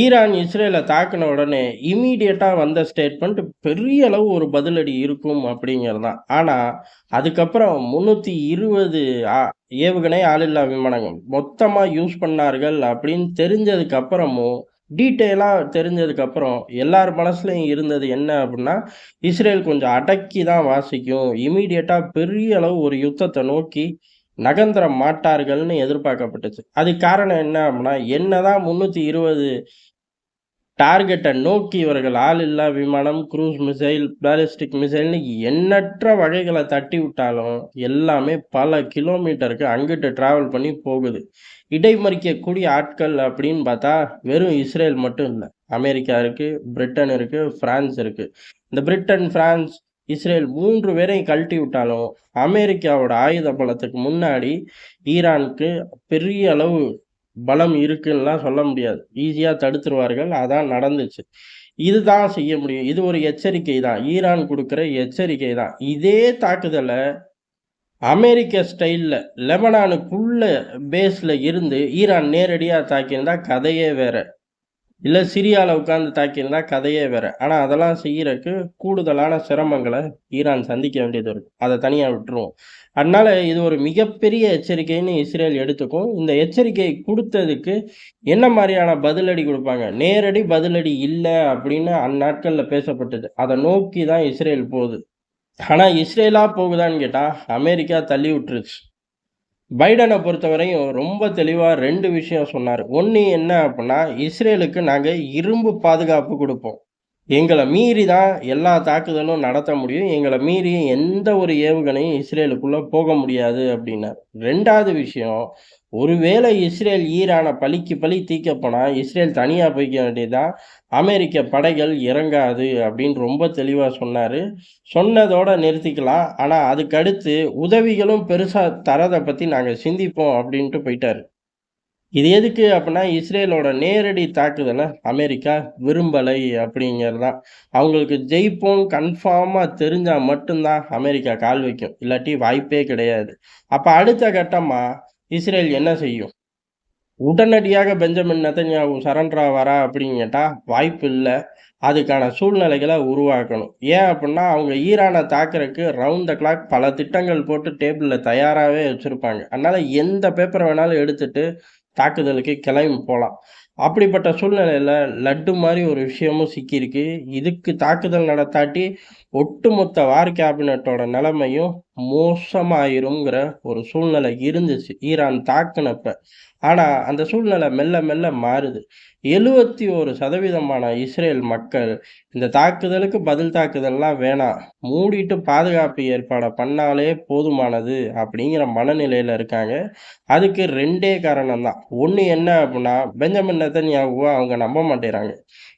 Iran இஸ்ரேலை தாக்குன உடனே இமீடியட்டாக வந்த ஸ்டேட்மெண்ட் பெரிய அளவு ஒரு பதிலடி இருக்கும் அப்படிங்கிறது தான். ஆனால் அதுக்கப்புறம் 320 ஆ ஏவுகணை ஆளில்லா விமானங்கள் மொத்தமாக யூஸ் பண்ணார்கள் அப்படின்னு தெரிஞ்சதுக்கு அப்புறமும், தெரிஞ்சதுக்கப்புறம் எல்லார் மனசுலையும் இருந்தது என்ன அப்படின்னா, இஸ்ரேல் கொஞ்சம் அடக்கி தான் வாசிக்கும். இமீடியட்டாக பெரிய அளவு ஒரு யுத்தத்தை நோக்கி நகந்திர மாட்டார்கள்னு எதிர்பார்க்கப்பட்டுச்சு. அதுக்கு காரணம் என்ன அப்படின்னா, என்னதான் 320 டார்கெட்டை நோக்கி இவர்கள் ஆளில்லா விமானம், க்ரூஸ் மிசைல், பேலிஸ்டிக் மிசைல்னு எண்ணற்ற வகைகளை தட்டி விட்டாலும், எல்லாமே பல கிலோமீட்டருக்கு அங்கிட்டு டிராவல் பண்ணி போகுது. இடைமறிக்கக்கூடிய ஆட்கள் அப்படின்னு பார்த்தா, வெறும் இஸ்ரேல் மட்டும் இல்லை அமெரிக்கா இருக்கு, பிரிட்டன் இருக்கு, பிரான்ஸ் இருக்கு. இந்த பிரிட்டன், பிரான்ஸ், இஸ்ரேல் மூன்று பேரையும் கழட்டி விட்டாலும், அமெரிக்காவோட ஆயுத பலத்துக்கு முன்னாடி ஈரானுக்கு பெரிய அளவு பலம் இருக்குன்னுலாம் சொல்ல முடியாது. ஈஸியாக தடுத்துருவார்கள். அதான் நடந்துச்சு. இதுதான் செய்ய முடியும். இது ஒரு எச்சரிக்கை தான். ஈரான் கொடுக்குற எச்சரிக்கை தான். இதே தாக்குதலை அமெரிக்க ஸ்டைலில் லெபனானுக்குள்ள பேஸில் இருந்து ஈரான் நேரடியாக தாக்கியிருந்தால் கதையே வேறு இல்லை சிரியாவில் உட்காந்து தாக்கியிருந்தா கதையே வேற. ஆனால் அதெல்லாம் செய்கிறக்கு கூடுதலான சிரமங்களை ஈரான் சந்திக்க வேண்டியது இருக்கும். அதை தனியாக விட்டுருவோம். அதனால இது ஒரு மிகப்பெரிய எச்சரிக்கைன்னு இஸ்ரேல் எடுத்துக்கும். இந்த எச்சரிக்கை கொடுத்ததுக்கு என்ன மாதிரியான பதிலடி கொடுப்பாங்க நேரடி பதிலடி இல்லை அப்படின்னு அந்நாட்களில் பேசப்பட்டது. அதை நோக்கி தான் இஸ்ரேல் போகுது. ஆனால் இஸ்ரேலா போகுதான்னு கேட்டால் அமெரிக்கா தள்ளி விட்டுருச்சு. பைடனை பொறுத்தவரையும் ரொம்ப தெளிவாக ரெண்டு விஷயம் சொன்னார். ஒன்று என்ன அப்படின்னா, இஸ்ரேலுக்கு நாங்கள் இரும்பு பாதுகாப்பு கொடுப்போம். எங்களை மீறி தான் எல்லா தாக்குதலும் நடத்த முடியும். எங்களை மீறி எந்த ஒரு ஏவுகணையும் இஸ்ரேலுக்குள்ளே போக முடியாது அப்படின்னார் ரெண்டாவது விஷயம், ஒருவேளை இஸ்ரேல் ஈரான பழிக்கு பழி தீக்க போனால் இஸ்ரேல் தனியாக போய்க்க வேண்டியதுதான். அமெரிக்க படைகள் இறங்காது அப்படின்னு ரொம்ப தெளிவாக சொன்னார் சொன்னதோட நிறுத்திக்கலாம். ஆனால் அதுக்கடுத்து உதவிகளும் பெருசாக தரதை பற்றி நாங்கள் சிந்திப்போம் அப்படின்ட்டு போயிட்டார் இது எதுக்கு அப்படின்னா, இஸ்ரேலோட நேரடி தாக்குதலை அமெரிக்கா விரும்பலை அப்படிங்கிறது தான். அவங்களுக்கு ஜெயிப்போம் கன்ஃபார்மாக தெரிஞ்சால் மட்டும்தான் அமெரிக்கா கால் வைக்கும். இல்லாட்டி வாய்ப்பே கிடையாது. அப்போ அடுத்த கட்டமாக இஸ்ரேல் என்ன செய்யும்? உடனடியாக பெஞ்சமின் நெதன்யாகு சரண்டரா வரா அப்படின்னு கேட்டால் வாய்ப்பு இல்லை அதுக்கான சூழ்நிலைகளை உருவாக்கணும். ஏன் அப்படின்னா, அவங்க ஈரானை தாக்குறக்கு ரவுண்ட் த கிளாக் பல திட்டங்கள் போட்டு டேபிளில் தயாராகவே வச்சுருப்பாங்க அதனால் எந்த பேப்பரை வேணாலும் எடுத்துட்டு தாக்குதலுக்கு கிளம்பி போகலாம் அப்படிப்பட்ட சூழ்நிலையில் லட்டு மாதிரி ஒரு விஷயமும் சிக்கியிருக்கு. இதுக்கு தாக்குதல் நடத்தாட்டி, ஒட்டுமொத்த வார் கேபினட்டோட நிலைமையும் மோசமாயிருங்கிற ஒரு சூழ்நிலை இருந்துச்சு. ஈரான் தாக்குனப்ப. ஆனால் அந்த சூழ்நிலை மெல்ல மெல்ல மாறுது. 71% இஸ்ரேல் மக்கள் இந்த தாக்குதலுக்கு பதில் தாக்குதல்லாம் வேணாம். மூடிட்டு பாதுகாப்பு ஏற்பாடை பண்ணாலே போதுமானது அப்படிங்கிற மனநிலையில் இருக்காங்க. அதுக்கு ரெண்டே காரணம் தான். ஒன்று என்ன அப்படின்னா, பெஞ்சமின் நெதன்யாகுவ அவங்க நம்ப மாட்டேங்கிறாங்க.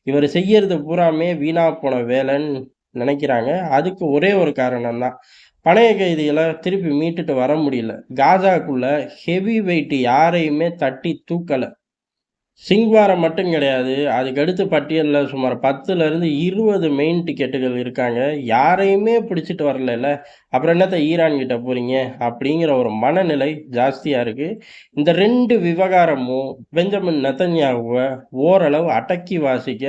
இவரு செய்யறது பூராமே வீணா போன வேலைன்னு நினைக்கிறாங்க. அதுக்கு ஒரே ஒரு காரணம் தான். பணைய கைதிகளை திருப்பி மீட்டுட்டு வர முடியல. காசாக்குள்ள ஹெவி வெயிட் யாரையுமே தட்டி தூக்கல. சிங்வாரம் மட்டும் கிடையாது. அதுக்கடுத்து பட்டியலில் சுமார் 10லருந்து 20 மெயின் டிக்கெட்டுகள் இருக்காங்க. யாரையுமே பிடிச்சிட்டு வரலல்ல அப்புறம் என்னத்த ஈரான் கிட்ட போகிறீங்க அப்படிங்கிற ஒரு மனநிலை ஜாஸ்தியாக இருக்குது இந்த ரெண்டு விவகாரமும் பெஞ்சமின் நெதன்யாகுவ ஓரளவு அடக்கி வாசிக்க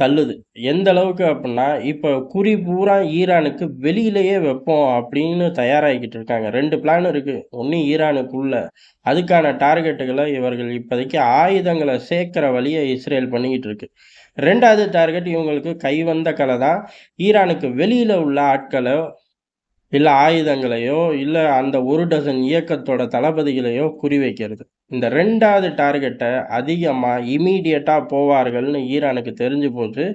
தள்ளுது. எந்த அளவுக்கு அப்படின்னா, இப்போ குறி பூரா ஈரானுக்கு வெளியிலேயே வைப்போம் அப்படின்னு தயாராகிக்கிட்டு இருக்காங்க. ரெண்டு பிளான் இருக்கு. ஒன்று ஈரானுக்குள்ள. அதுக்கான டார்கெட்டுகளை இவர்கள் இப்போதைக்கு ஆயுதங்களை சேர்க்கிற வழியை இஸ்ரேல் பண்ணிக்கிட்டு இருக்கு. ரெண்டாவது டார்கெட் இவங்களுக்கு கைவந்த கலை தான். ஈரானுக்கு வெளியில உள்ள ஆட்களை இல்லை ஆயுதங்களையோ, இல்லை அந்த ஒரு டசன் இயக்கத்தோட தளபதிகளையோ குறிவைக்கிறது. இந்த ரெண்டாவது டார்கெட்டை அதிகமாக இமீடியட்டாக போவார்கள்னு ஈரானுக்கு தெரிஞ்சு போச்சு.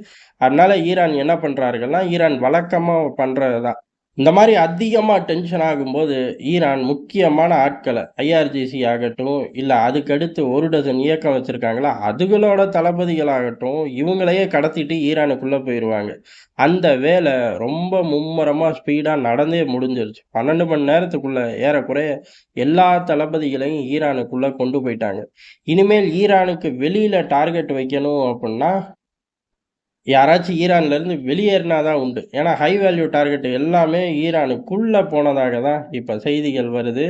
அதனால் ஈரான் என்ன பண்ணுறார்கள்னா ஈரான் வழக்கமாக பண்ணுறது தான். இந்த மாதிரி அதிகமாக டென்ஷன் ஆகும்போது, ஈரான் முக்கியமான ஆட்களை ஐஆர்ஜிசி ஆகட்டும், இல்லை அதுக்கடுத்து ஒரு டசன் இயக்கம் வச்சுருக்காங்களா அதுகளோட தளபதிகளாகட்டும், இவங்களையே கடத்திட்டு ஈரானுக்குள்ளே போயிடுவாங்க அந்த வேலை ரொம்ப மும்முரமாக ஸ்பீடாக நடந்தே முடிஞ்சிருச்சு. 12 மணி நேரத்துக்குள்ளே ஏறக்குறைய எல்லா தளபதிகளையும் ஈரானுக்குள்ளே கொண்டு போயிட்டாங்க. இனிமேல் ஈரானுக்கு வெளியில் டார்கெட் வைக்கணும் அப்படின்னா யாராச்சும் ஈரான்லேருந்து வெளியேறினா தான் உண்டு. ஏன்னா, ஹை வேல்யூ டார்கெட் எல்லாமே ஈரானுக்குள்ளே போனதாக தான் இப்போ செய்திகள் வருது.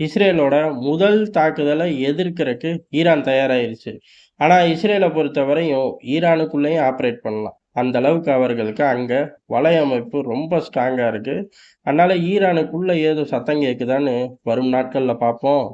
இஸ்ரேலோட முதல் தாக்குதலை எதிர்க்கிறக்கு ஈரான் தயாராயிருச்சு. ஆனால் இஸ்ரேலை பொறுத்தவரையும் ஈரானுக்குள்ளேயும் ஆப்ரேட் பண்ணலாம். அந்த அளவுக்கு அவர்களுக்கு அங்கே வலையமைப்பு ரொம்ப ஸ்ட்ராங்காக இருக்குது அதனால் ஈரானுக்குள்ளே ஏதோ சத்தம் கேட்குதான்னு வரும் நாட்களில் பார்ப்போம்.